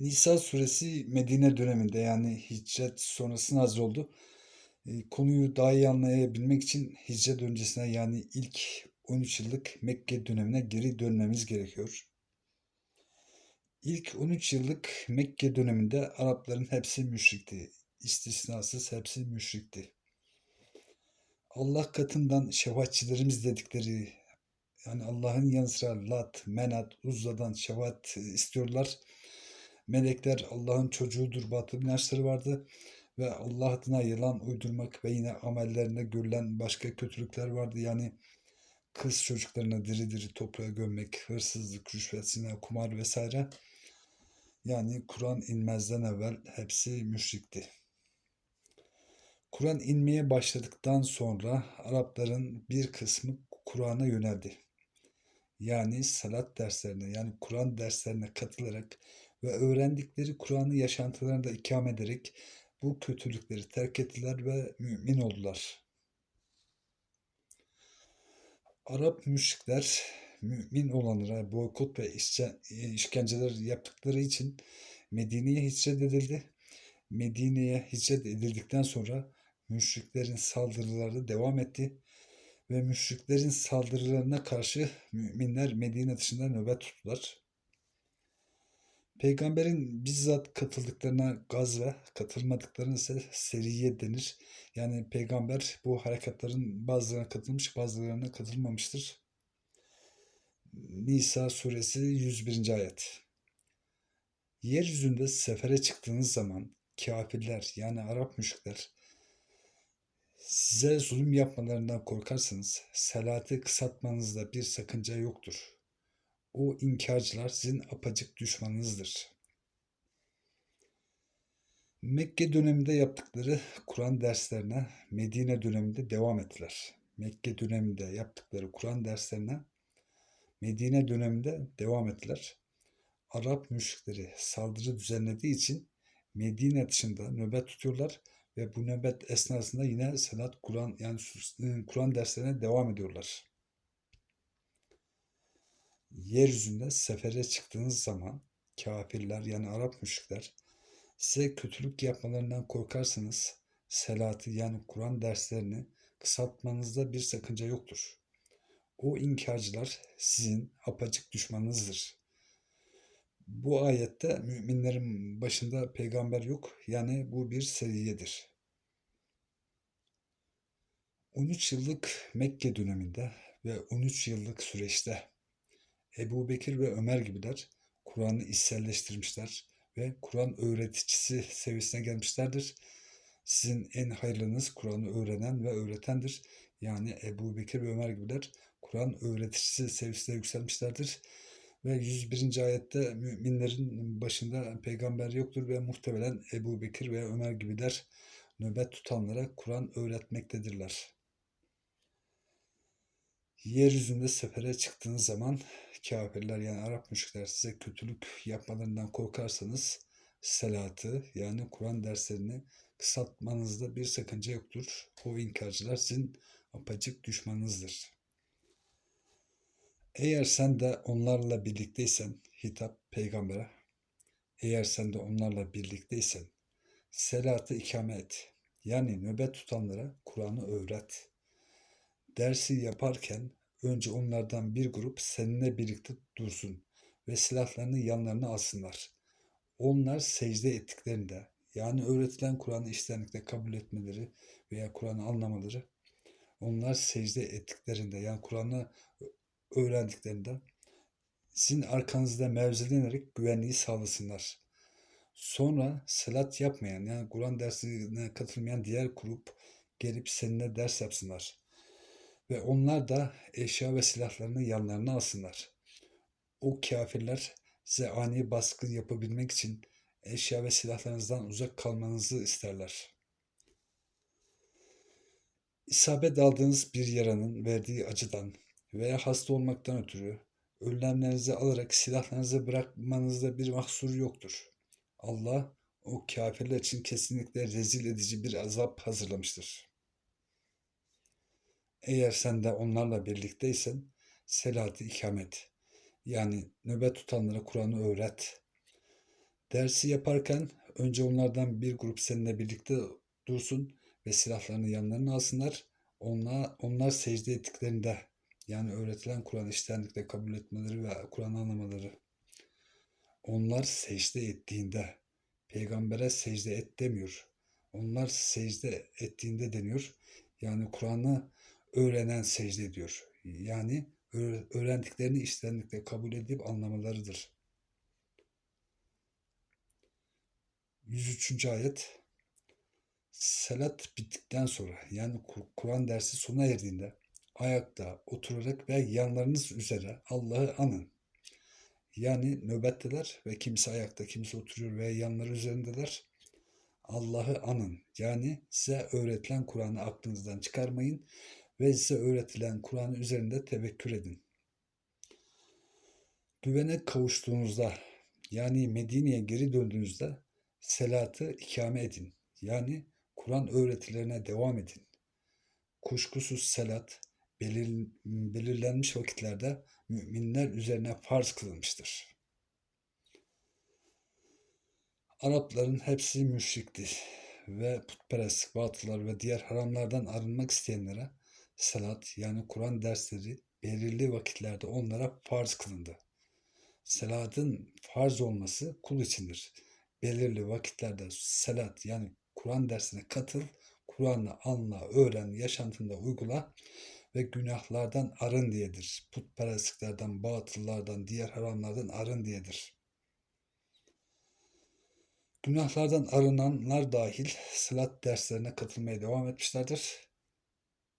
Nisa suresi Medine döneminde yani hicret sonrası nazil oldu. E, konuyu daha iyi anlayabilmek için hicret öncesine yani ilk 13 yıllık Mekke dönemine geri dönmemiz gerekiyor. İlk 13 yıllık Mekke döneminde Arapların hepsi müşrikti. İstisnasız hepsi müşrikti. Allah katından şefaatçilerimiz dedikleri yani Allah'ın yanı sıra Lat, Menat, Uzza'dan şefaat istiyorlar. Melekler Allah'ın çocuğudur batıl inançları vardı ve Allah adına yalan uydurmak ve yine amellerinde görülen başka kötülükler vardı. Yani kız çocuklarını diri diri toprağa gömmek, hırsızlık, rüşvet, kumar vesaire. Yani Kur'an inmezden evvel hepsi müşrikti. Kur'an inmeye başladıktan sonra Arapların bir kısmı Kur'an'a yöneldi. Yani salat derslerine yani Kur'an derslerine katılarak ve öğrendikleri Kur'an'ı yaşantılarında ikame ederek bu kötülükleri terk ettiler ve mümin oldular. Arap müşrikler mümin olanlara boykot ve işkenceler yaptıkları için Medine'ye hicret edildi. Medine'ye hicret edildikten sonra müşriklerin saldırıları devam etti ve müşriklerin saldırılarına karşı müminler Medine dışında nöbet tuttular. Peygamberin bizzat katıldıklarına gazve, katılmadıklarına ise seriye denir. Yani peygamber bu harekatların bazılarına katılmış, bazılarına katılmamıştır. Nisa suresi 101. ayet. Yeryüzünde sefere çıktığınız zaman kafirler yani Arap müşrikler size zulüm yapmalarından korkarsanız salatı kısaltmanızda bir sakınca yoktur. O inkarcılar sizin apacık düşmanınızdır. Mekke döneminde yaptıkları Kur'an derslerine Medine döneminde devam ettiler. Mekke döneminde yaptıkları Kur'an derslerine Medine döneminde devam ettiler. Arap müşrikleri saldırı düzenlediği için Medine dışında nöbet tutuyorlar ve bu nöbet esnasında yine salat Kur'an yani Kur'an derslerine devam ediyorlar yeryüzünde sefere çıktığınız zaman kafirler yani Arap müşrikler size kötülük yapmalarından korkarsanız selatı yani Kur'an derslerini kısaltmanızda bir sakınca yoktur. O inkarcılar sizin apacık düşmanınızdır. Bu ayette müminlerin başında peygamber yok. Yani bu bir seriyedir. 13 yıllık Mekke döneminde ve 13 yıllık süreçte Ebu Bekir ve Ömer gibiler Kur'an'ı içselleştirmişler ve Kur'an öğreticisi seviyesine gelmişlerdir. Sizin en hayırlınız Kur'an'ı öğrenen ve öğretendir. Yani Ebu Bekir ve Ömer gibiler Kur'an öğreticisi seviyesine yükselmişlerdir. Ve 101. ayette müminlerin başında peygamber yoktur ve muhtemelen Ebu Bekir ve Ömer gibiler nöbet tutanlara Kur'an öğretmektedirler. Yeryüzünde sefere çıktığınız zaman kafirler yani Arap müşrikler size kötülük yapmalarından korkarsanız selatı yani Kur'an derslerini kısaltmanızda bir sakınca yoktur. O inkarcılar sizin apacık düşmanınızdır. Eğer sen de onlarla birlikteysen, hitap peygambere, eğer sen de onlarla birlikteysen, selatı ikame et. Yani nöbet tutanlara Kur'an'ı öğret. Dersi yaparken önce onlardan bir grup seninle birlikte dursun ve silahlarını yanlarına alsınlar. Onlar secde ettiklerinde yani öğretilen Kur'an'ı iştenlikle kabul etmeleri veya Kur'an'ı anlamaları onlar secde ettiklerinde yani Kur'an'ı öğrendiklerinde sizin arkanızda mevzilenerek güvenliği sağlasınlar. Sonra salat yapmayan yani Kur'an dersine katılmayan diğer grup gelip seninle ders yapsınlar ve onlar da eşya ve silahlarını yanlarına alsınlar. O kafirler size ani baskın yapabilmek için eşya ve silahlarınızdan uzak kalmanızı isterler. İsabet aldığınız bir yaranın verdiği acıdan veya hasta olmaktan ötürü önlemlerinizi alarak silahlarınızı bırakmanızda bir mahsur yoktur. Allah o kafirler için kesinlikle rezil edici bir azap hazırlamıştır. Eğer sen de onlarla birlikteysen selat ikamet yani nöbet tutanlara Kur'an'ı öğret. Dersi yaparken önce onlardan bir grup seninle birlikte dursun ve silahlarını yanlarına alsınlar. Onlar, onlar secde ettiklerinde yani öğretilen Kur'an işlendikleri kabul etmeleri ve Kur'an'ı anlamaları. Onlar secde ettiğinde peygambere secde et demiyor. Onlar secde ettiğinde deniyor. Yani Kur'an'ı öğrenen secde ediyor. Yani öğrendiklerini işlendikleri kabul edip anlamalarıdır. 103. ayet Salat bittikten sonra yani Kur'an dersi sona erdiğinde ayakta oturarak ve yanlarınız üzere Allah'ı anın. Yani nöbetteler ve kimse ayakta, kimse oturuyor ve yanları üzerindeler. Allah'ı anın. Yani size öğretilen Kur'an'ı aklınızdan çıkarmayın ve size öğretilen Kur'an'ın üzerinde tevekkül edin. Güvene kavuştuğunuzda yani Medine'ye geri döndüğünüzde selatı ikame edin. Yani Kur'an öğretilerine devam edin. Kuşkusuz selat belir, belirlenmiş vakitlerde müminler üzerine farz kılınmıştır. Arapların hepsi müşrikti ve putperest, batıllar ve diğer haramlardan arınmak isteyenlere salat yani Kur'an dersleri belirli vakitlerde onlara farz kılındı. Salatın farz olması kul içindir. Belirli vakitlerde salat yani Kur'an dersine katıl, Kur'an'ı anla, öğren, yaşantında uygula ve günahlardan arın diyedir. Putperestliklerden, batıllardan, diğer haramlardan arın diyedir. Günahlardan arınanlar dahil salat derslerine katılmaya devam etmişlerdir.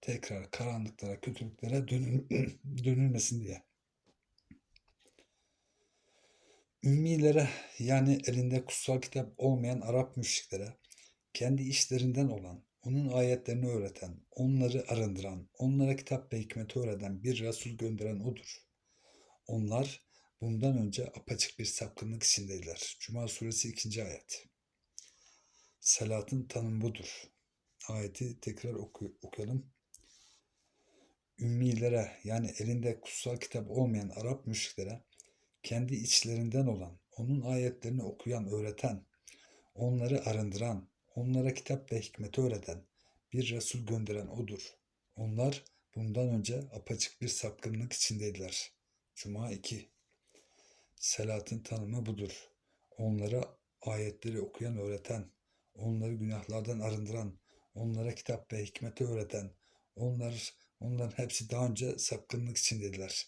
Tekrar karanlıklara, kötülüklere dönülmesin diye. Ümmilere yani elinde kutsal kitap olmayan Arap müşriklere kendi işlerinden olan, onun ayetlerini öğreten, onları arındıran, onlara kitap ve hikmeti öğreten bir Resul gönderen odur. Onlar bundan önce apaçık bir sapkınlık içindeydiler. Cuma suresi 2. ayet. Salatın tanımı budur. Ayeti tekrar oku okuyalım. Ümmilere yani elinde kutsal kitap olmayan Arap müşriklere kendi içlerinden olan, onun ayetlerini okuyan, öğreten, onları arındıran, onlara kitap ve hikmeti öğreten, bir Resul gönderen O'dur. Onlar bundan önce apaçık bir sapkınlık içindeydiler. Cuma 2 Selatın tanımı budur. Onlara ayetleri okuyan, öğreten, onları günahlardan arındıran, onlara kitap ve hikmeti öğreten, onlar, onların hepsi daha önce sapkınlık içindeydiler.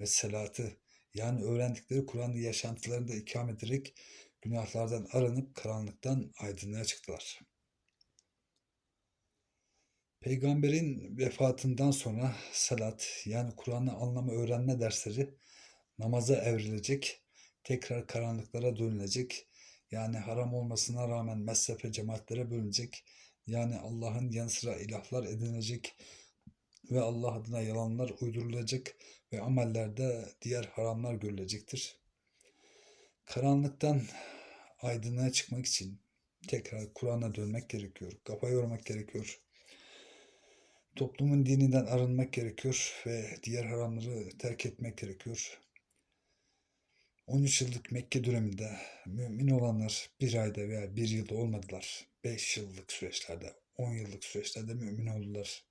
Ve selatı yani öğrendikleri Kur'an'ı yaşantılarında ikame ederek günahlardan arınıp karanlıktan aydınlığa çıktılar. Peygamberin vefatından sonra salat yani Kur'an'ı anlama öğrenme dersleri namaza evrilecek, tekrar karanlıklara dönülecek, yani haram olmasına rağmen mezhep cemaatlere bölünecek, yani Allah'ın yanı sıra ilahlar edinilecek ve Allah adına yalanlar uydurulacak ve amellerde diğer haramlar görülecektir. Karanlıktan aydınlığa çıkmak için tekrar Kur'an'a dönmek gerekiyor. Kafa yormak gerekiyor. Toplumun dininden arınmak gerekiyor ve diğer haramları terk etmek gerekiyor. 13 yıllık Mekke döneminde mümin olanlar bir ayda veya bir yılda olmadılar. 5 yıllık süreçlerde, 10 yıllık süreçlerde mümin oldular.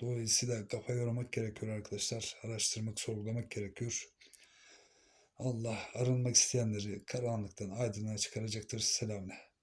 Dolayısıyla kafa yormak gerekiyor arkadaşlar. Araştırmak, sorgulamak gerekiyor. Allah arınmak isteyenleri karanlıktan aydınlığa çıkaracaktır. Selamla.